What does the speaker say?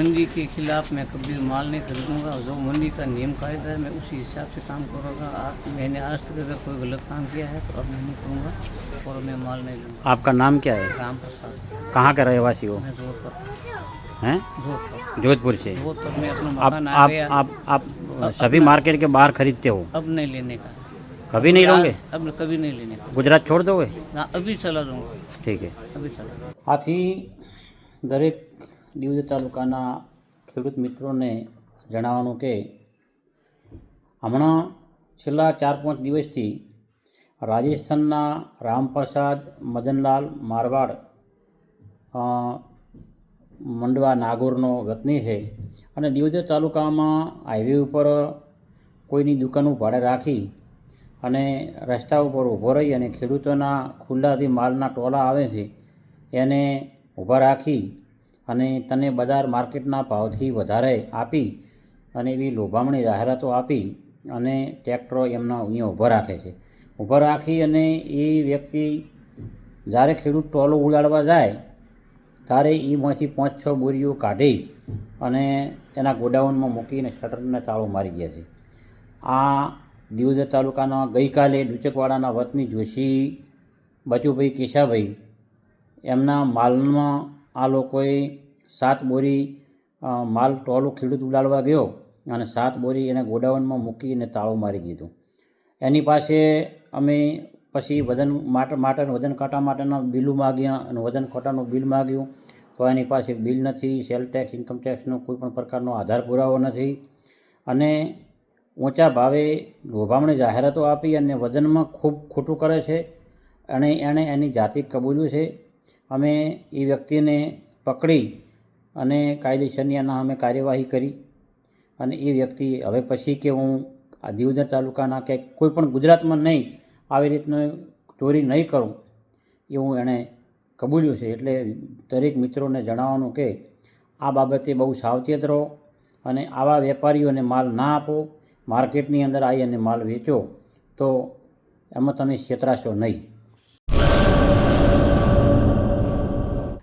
मंडी के खिलाफ मैं कभी माल नहीं खरीदूंगा जो मंडी का नियम कायदा है मैं उसी हिसाब से काम करूँगा आप मैंने आज तक अगर कोई गलत काम किया है तो अब मैं नहीं करूँगा और मैं माल नहीं लूँगा आपका नाम क्या है राम प्रसाद कहाँ के रहवासी हो मैं जोधपुर हैं जोधपुर जोधपुर से जोधपुर में अपना आप मकान आ आप गया आप आप सभी मार्केट के बाहर खरीदते हो अब नहीं लेने का कभी नहीं लोगे अब कभी नहीं लेने का गुजरात छोड़ दोगे ना अभी चला जाऊँगा ઠીક છે अभी चला जाऊँगा આથી દરેક દીવ તાલુકાના ખેડૂત મિત્રોને જણાવવાનું કે હમણાં છેલ્લા ચાર પાંચ દિવસથી રાજસ્થાનના રામપ્રસાદ, મદનલાલ, મારવાડ મંડવા, નાગોરનો વતની છે અને દિવદર તાલુકામાં હાઈવે ઉપર કોઈની દુકાનો ભાડે રાખી અને રસ્તા ઉપર ઊભો રહી અને ખેડૂતોના ખુલ્લાથી માલના ટોળા આવે છે એને ઊભા રાખી અને તને બજાર માર્કેટના ભાવથી વધારે આપી અને એવી લોભામણી જાહેરાતો આપી અને ટ્રેક્ટરો એમના અહીંયા ઊભા રાખે છે. ઊભા રાખી અને એ વ્યક્તિ જ્યારે ખેડૂત ટોલો ઉડાડવા જાય, ત્યારે એમાંથી પાંચ છ બોરીઓ કાઢી અને એના ગોડાઉનમાં મૂકીને શટરને તાળો મારી ગયા છે. આ દિવદર તાલુકાના ગઈકાલે ડુચકવાડાના વતની જોશી બચુભાઈ કેશાભાઈ એમના માલમાં આ લોકોએ સાત બોરી માલ ટોલું ખેડૂત ઉડાડવા ગયો અને સાત બોરી એને ગોડાઉનમાં મૂકીને તાળો મારી દીધો. એની પાસે અમે પછી વજન માટે વજન કાંટા માટેના બિલો માગ્યા અને વજન કાંટાનું બિલ માગ્યું. તો એની પાસે બિલ નથી, સેલ ટેક્સ, ઇન્કમ ટેક્સનો કોઈ પણ પ્રકારનો આધાર પુરાવો નથી. અને ઊંચા ભાવે લોભામણી જાહેરાતો આપી અને વજનમાં ખૂબ ખોટું કરે છે. અને એણે એની જાતિ કબૂલ્યું છે. અમે એ વ્યક્તિને પકડી અને કાયદેસરની એના અમે કાર્યવાહી કરી. અને એ વ્યક્તિ હવે પછી કે હું આ દિવદર તાલુકાના કે કોઈ પણ ગુજરાતમાં નહીં આવી રીતનું ચોરી નહીં કરું એવું એણે કબૂલ્યું છે. એટલે દરેક મિત્રોને જણાવવાનું કે આ બાબતે બહુ સાવચેત રહો અને આવા વેપારીઓને માલ ના આપો, માર્કેટની અંદર આવી અને માલ વેચો તો એમાં તમે છેતરાશો નહીં.